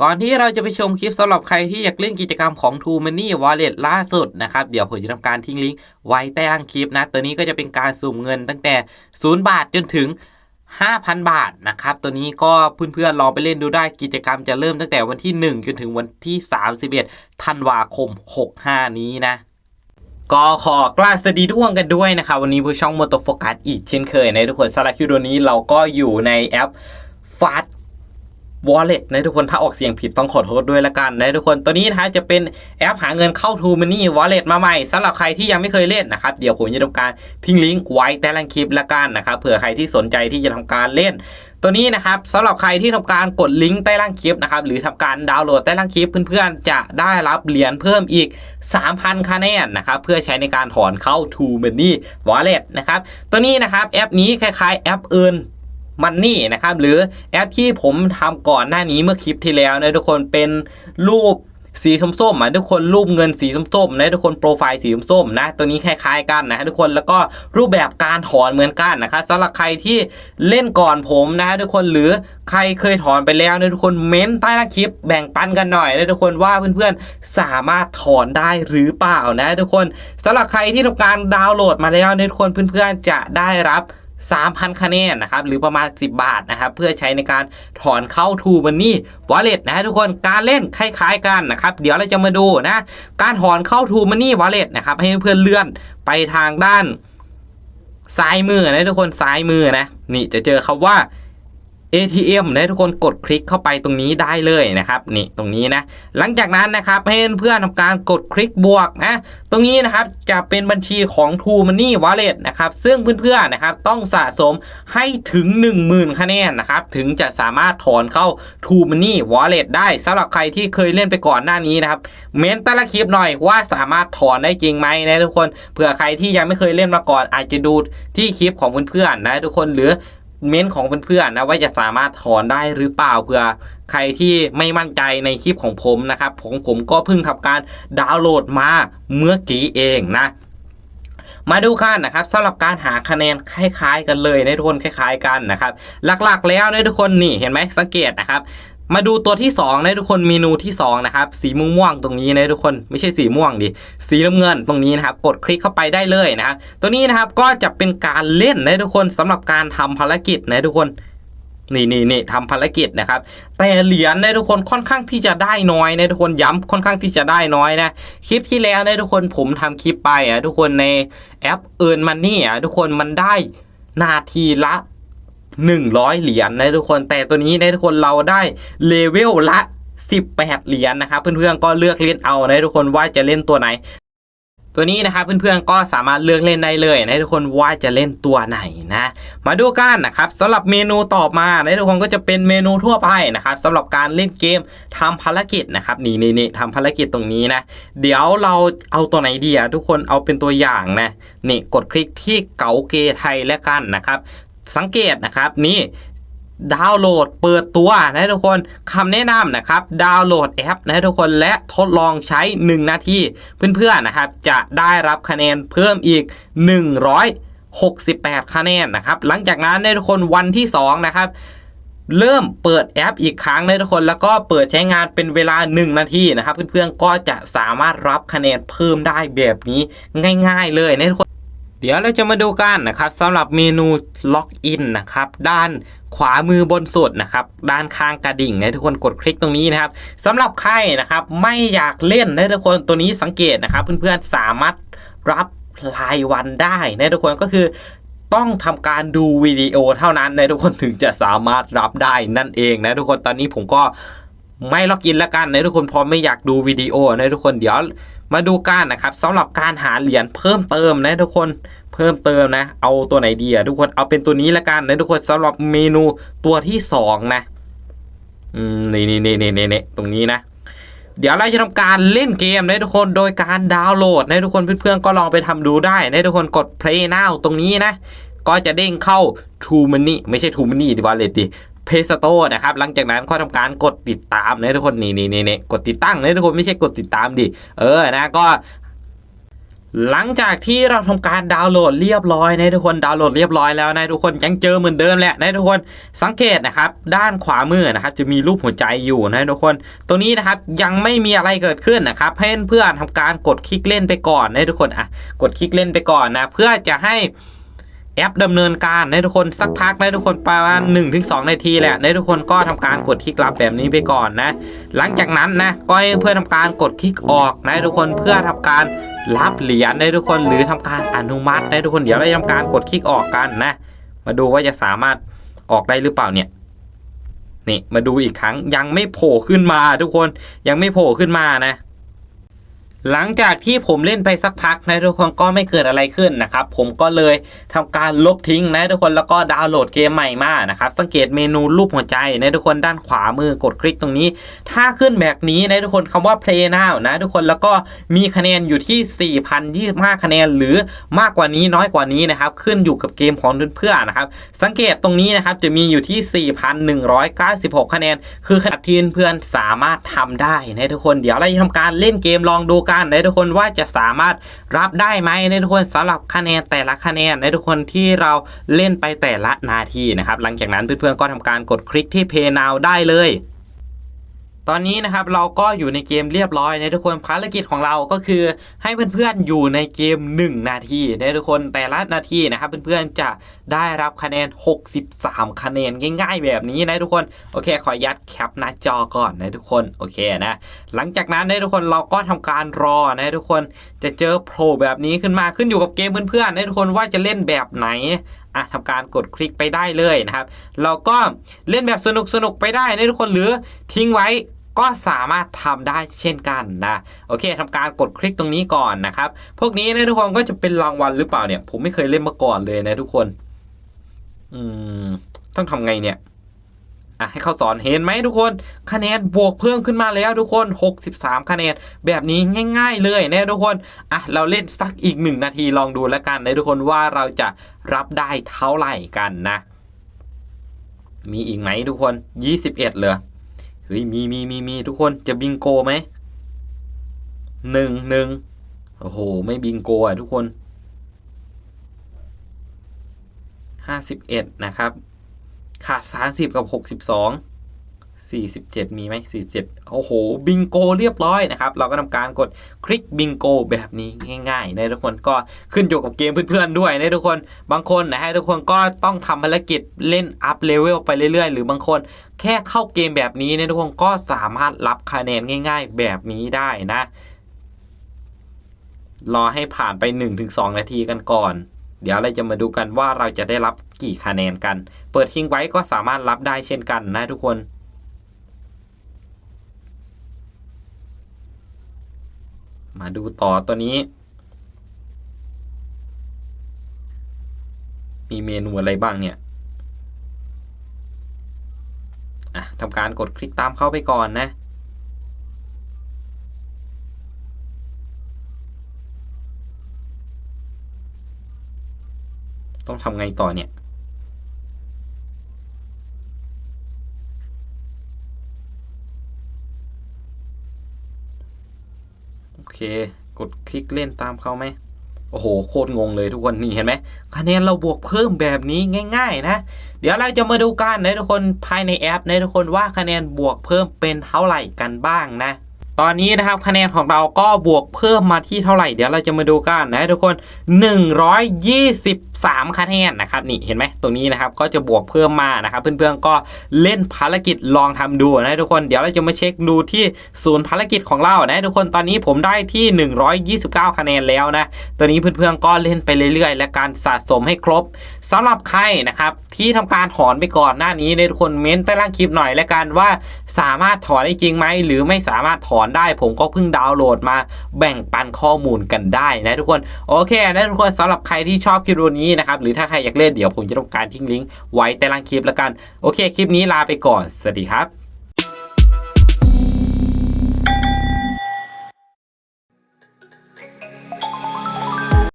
ก่อนที่เราจะไปชมคลิปสำหรับใครที่อยากเล่นกิจกรรมของ True Money Wallet ล่าสุดนะครับ เดี๋ยวผมจะทำการทิ้งลิงก์ไว้ใต้ล่างคลิปนะ ตัวนี้ก็จะเป็นการสุ่มเงินตั้งแต่ 0 บาทจนถึง 5,000 บาทนะครับ ตัวนี้ก็เพื่อนๆลองไปเล่นดูได้กิจกรรมจะเริ่มตั้งแต่วันที่ 1 จนถึงวันที่ 31 ธันวาคม 65 นี้นะก็ขอกล้าสดีทุกคนกันด้วยนะครับ วันนี้ผู้ช่องมอเตอร์โฟกัสอีกเช่นเคยในทุกคนสำหรับคลิปตัวนี้เราก็อยู่ในแอป Fast Wallet นะทุกคนถ้าออกเสียงผิดต้องขอโทษด้วยละกันนะทุกคนตัวนี้นะฮะจะเป็นแอปหาเงินเข้า True Money Wallet มาใหม่สำหรับใครที่ยังไม่เคยเล่นนะครับเดี๋ยวผมจะทำการทิ้งลิงก์ไว้ใต้ล่างคลิปละกันนะครับเผื่อใครที่สนใจที่จะทำการเล่นตัวนี้นะครับสำหรับใครที่ทำการกดลิงก์ใต้ล่างคลิปนะครับหรือทำการดาวน์โหลดใต้ล่างคลิปเพื่อนๆ จะได้รับเหรียญเพิ่มอีก 3,000 คะแนนนะครับเพื่อใช้ในการถอนเข้า True Money Wallet นะครับตัวนี้นะครับแอปนี้คล้ายๆแอปอื่น มันนี่นะครับ หรือแอปที่ผมทำก่อนหน้านี้เมื่อคลิปที่แล้วนะทุกคนเป็นรูปสีส้มๆอะทุกคนรูปเงินสีส้มๆนะทุกคนโปรไฟล์สีส้มๆนะตัวนี้คล้ายๆกันนะทุกคนแล้วก็รูปแบบการถอนเหมือนกันนะครับสำหรับใครที่เล่นก่อนผมนะทุกคนหรือใครเคยถอนไปแล้วนะทุกคนเม้นใต้ล่าคลิปแบ่งปันกันหน่อยนะทุกคนว่าเพื่อนๆสามารถถอนได้หรือเปล่านะทุกคนสำหรับใครที่ทำการดาวน์โหลดมาแล้วนะทุกคนเพื่อนๆจะได้รับ 3,000 คะแนนนะครับ หรือประมาณ 10 บาทนะครับ เพื่อใช้ในการถอนเข้าทูมันนี่วอลเล็ตนะฮะทุกคนการเล่นคล้ายๆกันนะครับ เดี๋ยวเราจะมาดูนะ การถอนเข้าทูมันนี่วอลเล็ตนะครับให้เพื่อนเลื่อนไปทางด้านซ้ายมือนะทุกคนซ้ายมือนะนี่จะเจอคำว่า ATM นะทุกคนกดคลิกเข้าไปตรงนี้ได้เลยนะครับนี่ตรงนี้นะหลังจากนั้นนะครับให้เพื่อนทำการกดคลิกบวกนะตรงนี้นะครับจะเป็นบัญชีของ True Money Wallet นะครับซึ่งเพื่อนๆนะครับต้องสะสมให้ถึง 10,000 คะแนนนะครับถึงจะสามารถถอนเข้า True Money Wallet ได้สำหรับใครที่เคยเล่นไปก่อนหน้านี้นะครับเม้นแต่ละคลิปหน่อยว่าสามารถถอนได้จริงไหมนะทุกคนเผื่อใครที่ยังไม่เคยเล่นมาก่อนอาจจะดูที่คลิปของเพื่อนๆนะทุกคนหรือ เม้นของเพื่อนๆนะว่าจะสามารถถอนได้หรือเปล่าเพื่อใครที่ไม่มั่นใจในคลิปของผมนะครับผมผมก็เพิ่งทำการดาวน์โหลดมาเมื่อกี้เองนะมาดูกันนะครับสำหรับการหาคะแนนคล้าย ๆ กันเลยในทุกคนคล้าย ๆ กันนะครับ หลักๆแล้วในทุกคนนี่เห็นไหมสังเกตนะครับ มาดูตัวที่2นะทุกคนเมนูที่2นะครับสีม่วงๆตรงนี้นะทุกคนไม่ใช่สีม่วงดิสีน้ำเงินตรงนี้นะครับกดคลิกเข้าไปได้เลยนะครับตัวนี้นะครับก็จะเป็นการเล่นนะทุกคนสำหรับการทำภารกิจนะทุกคนนี่นี่นี่ทำภารกิจนะครับ แต่เหรียญนะทุกคนค่อนข้างที่จะได้น้อยนะทุกคนย้ำค่อนข้างที่จะได้น้อยนะคลิปที่แล้วนะทุกคนผมทำคลิปไปอะทุกคนในแอปเอิร์นมันนี่อะทุกคนมันได้นาทีละ 100 เหรียญนะทุกคน แต่ตัวนี้นะทุกคนเราได้เลเวลละ 18 เหรียญนะครับ เพื่อนๆก็เลือกเล่นเอานะทุกคนว่าจะเล่นตัวไหน ตัวนี้นะครับเพื่อนๆก็สามารถเลือกเล่นได้เลยนะทุกคนว่าจะเล่นตัวไหนนะ มาดูกันนะครับสำหรับเมนูต่อมานะทุกคนก็จะเป็นเมนูทั่วไปนะครับสำหรับการเล่นเกมทำภารกิจนะครับนี่นี่นี่ทำภารกิจตรงนี้นะ เดี๋ยวเราเอาตัวไหนดีอะทุกคนเอาเป็นตัวอย่างนะนี่กดคลิกที่เก๋าเกไทยแล้วกันนะครับ สังเกตนะครับนี่ดาวน์โหลดเปิดตัวนะทุกคนคำแนะนำนะครับ ดาวน์โหลดแอปนะทุกคนและทดลองใช้ 1 นาทีเพื่อนๆนะครับ จะได้รับคะแนนเพิ่มอีก 168 คะแนนนะครับ หลังจากนั้นนะทุกคนวันที่ 2 นะครับ เริ่มเปิดแอปอีกครั้งนะทุกคนแล้วก็เปิดใช้งานเป็นเวลา 1 นาทีนะครับ เพื่อนๆก็จะสามารถรับคะแนนเพิ่มได้แบบนี้ง่าย ๆ เลยนะทุกคน ดี๋ยวเราจะมาดูกันนะครับสำหรับเมนูล็อกอินนะครับด้านขวามือบนสุดนะครับด้านข้างกระดิ่งนะทุกคนกดคลิกตรงนี้นะครับสำหรับใครนะครับไม่อยากเล่นนะทุกคนตัวนี้สังเกตนะครับเพื่อนๆสามารถรับรายวันได้นะทุกคนก็คือต้องทำการดูวิดีโอเท่านั้นนะทุกคนถึงจะสามารถรับได้นั่นเองนะทุกคนตอนนี้ผมก็ ไม่ล็อกอินแล้วกันในทุกคนพราะไม่อยากดูวิดีโอนะทุกคนเดี๋ยวมาดูกันนะครับสำหรับการหาเหรียญเพิ่มเติมนะทุกคนเพิ่มเติมนะ เอาตัวไหนดีอะทุกคนเอาเป็นตัวนี้ละกันนะทุกคนสำหรับเมนูตัวที่สองนะอืมนี่นี่นี่นี่นี่ตรงนี้นะ เดี๋ยวเราจะทำการเล่นเกมนะทุกคนโดยการดาวน์โหลดนะทุกคนเพื่อนๆก็ลองไปทำดูได้นะทุกคนกด play now ตรงนี้นะ ก็จะเด้งเข้า True Money ไม่ใช่ True Money ดิวอลเลตดิ เพสโตนะครับ หลังจากนั้นก็ทำการกดติดตามนะทุกคนนี่นี่นี่กดติดตั้งนะทุกคนไม่ใช่กดติดตามดิเออนะก็หลังจากที่เราทำการดาวน์โหลดเรียบร้อยนะทุกคนดาวน์โหลดเรียบร้อยแล้วนะทุกคนยังเจอเหมือนเดิมแหละนะทุกคนสังเกตนะครับ ด้านขวามือนะครับ จะมีรูปหัวใจอยู่นะทุกคนตัวนี้นะครับยังไม่มีอะไรเกิดขึ้นนะครับให้เพื่อนทำการกดคลิกเล่นไปก่อนนะทุกคนอะกดคลิกเล่นไปก่อนนะเพื่อจะให้ แอปดำเนินการนะทุกคนสักพักนะทุกคนประมาณ1-2 นาทีแหละนะทุกคนก็ทำการกดคลิกรับแบบนี้ไปก่อนนะ หลังจากนั้นนะก็ให้เพื่อนทำการกดคลิกออกนะทุกคนเพื่อทำการรับเหรียญได้ทุกคนหรือทำการอนุมัติได้ทุกคนเดี๋ยวเราจะทำการกดคลิกออกกันนะ มาดูว่าจะสามารถออกได้หรือเปล่าเนี่ยนี่มาดูอีกครั้งยังไม่โผล่ขึ้นมาทุกคนยังไม่โผล่ขึ้นมานะ หลังจากที่ผมเล่นไปสักพักนะทุกคนก็ไม่เกิดอะไรขึ้นนะครับ ผมก็เลยทำการลบทิ้งนะทุกคนแล้วก็ดาวน์โหลดเกมใหม่มานะครับ สังเกตเมนูรูปหัวใจนะทุกคนด้านขวามือกดคลิกตรงนี้ ถ้าขึ้นแบบนี้นะทุกคนคำว่า play now นะทุกคนแล้วก็มีคะแนนอยู่ที่ 4,025 คะแนนหรือมากกว่านี้น้อยกว่านี้นะครับ ขึ้นอยู่กับเกมของเพื่อนๆนะครับ สังเกตตรงนี้นะครับจะมีอยู่ที่ 4,196 คะแนน คือขนาดที่เพื่อนสามารถทำได้นะทุกคนเดี๋ยวเราจะทำการเล่นเกมลองดูกันนะทุกคนว่าจะสามารถรับได้ไหมนะทุกคนสำหรับคะแนนแต่ละคะแนนนะทุกคนที่เราเล่นไปแต่ละนาทีนะครับหลังจากนั้นเพื่อนๆก็ทำการกดคลิกที่เพย์นาวได้เลย ตอนนี้นะครับเราก็อยู่ในเกมเรียบร้อยนะทุกคนภารกิจของเราก็คือให้เพื่อนๆอยู่ในเกม 1 นาทีนะทุกคนแต่ละนาทีนะครับเพื่อนๆจะได้รับคะแนน 63 คะแนนง่ายๆ แบบนี้นะทุกคนโอเค ขอยัดแคปหน้าจอก่อนนะทุกคนโอเคนะหลังจากนั้นนะทุกคนเราก็ทำการรอนะทุกคนจะเจอโผล่แบบนี้ขึ้นมาขึ้นอยู่กับเกมเพื่อนๆนะทุกคนว่าจะเล่นแบบไหนอะทำการกดคลิกไปได้เลยนะครับ เราก็เล่นแบบสนุกสนุกไปได้นะทุกคนหรือทิ้งไว้ ก็สามารถทำได้เช่นกันนะโอเคทำการกดคลิกตรงนี้ก่อนนะครับ พวกนี้นะทุกคนก็จะเป็นรางวัลหรือเปล่าเนี่ย ผมไม่เคยเล่นมาก่อนเลยนะทุกคน อืม ต้องทำไงเนี่ยอะให้เขาสอนเห็นไหมทุกคนคะแนนบวกเพิ่มขึ้นมาแล้วทุกคน 63 คะแนนแบบนี้ง่าย ๆ เลยนะทุกคนอะเราเล่นสักอีกหนึ่งนาทีลองดูแล้วกันนะทุกคนว่าเราจะรับได้เท่าไหร่กันนะ มีอีกไหมทุกคน 21 เหลย เฮ้ยมีมีมีมีทุกคนจะบิงโกไหมหนึ่งหนึ่งโอ้โห ไม่บิงโกอะทุกคนห้าสิบเอ็ดนะครับ ขาดสามสิบกับหกสิบสอง สี่สิบเจ็ดมีไหมสี่สิบเจ็ดโอ้โห บิงโกเรียบร้อยนะครับ เราก็ทำการกดคลิกบิงโกแบบนี้ง่ายๆนะทุกคนก็ขึ้นอยู่กับเกมเพื่อนๆด้วยนะทุกคน บางคนนะฮะทุกคนก็ต้องทำภารกิจเล่นอัพเลเวลไปเรื่อยๆ หรือบางคนแค่เข้าเกมแบบนี้นะทุกคนก็สามารถรับคะแนนง่าย ๆ แบบนี้ได้นะ รอให้ผ่านไป 1-2 นาทีกันก่อนเดี๋ยวเราจะมาดูกันว่าเราจะได้รับกี่คะแนนกัน เปิดทิ้งไว้ก็สามารถรับได้เช่นกันนะทุกคน มาดูต่อตัวนี้ มีเมนูอะไรบ้างเนี่ยทำการกดคลิกตามเข้าไปก่อนนะ ต้องทำไงต่อเนี่ย เค กดคลิกเล่นตามเขาไหมโอ้โห โคตรงงเลยทุกคนนี่เห็นไหมคะแนนเราบวกเพิ่มแบบนี้ง่าย ๆ นะ เดี๋ยวเราจะมาดูกันนะทุกคนภายในแอปนะทุกคนว่าคะแนนบวกเพิ่มเป็นเท่าไหร่กันบ้างนะ ตอนนี้นะครับคะแนนของเราก็บวกเพิ่มมาที่เท่าไหร่เดี๋ยวเราจะมาดูกันนะทุกคน 123 คะแนนนะครับนี่เห็นไหมตรงนี้นะครับก็จะบวกเพิ่มมานะครับเพื่อนๆก็เล่นภารกิจลองทำดูนะทุกคนเดี๋ยวเราจะมาเช็คดูที่ศูนย์ภารกิจของเรานะทุกคนตอนนี้ผมได้ที่ 129 คะแนนแล้วนะตัวนี้เพื่อนๆก็เล่นไปเรื่อยๆ และการสะสมให้ครบสำหรับใครนะครับที่ทำการถอนไปก่อนหน้านี้นะทุกคนเม้นใต้ล่างคลิปหน่อยแล้วกันว่าสามารถถอนได้จริงไหมหรือไม่สามารถถอนได้ ผมก็เพิ่งดาวน์โหลดมาแบ่งปันข้อมูลกันได้นะทุกคน โอเคนะทุกคนสำหรับใครที่ชอบคลิปนี้นะครับหรือถ้าใครอยากเล่นเดี๋ยวผมจะทำการทิ้งลิงก์ไว้ใต้ล่างคลิปแล้วกัน โอเคคลิปนี้ลาไปก่อน สวัสดีครับ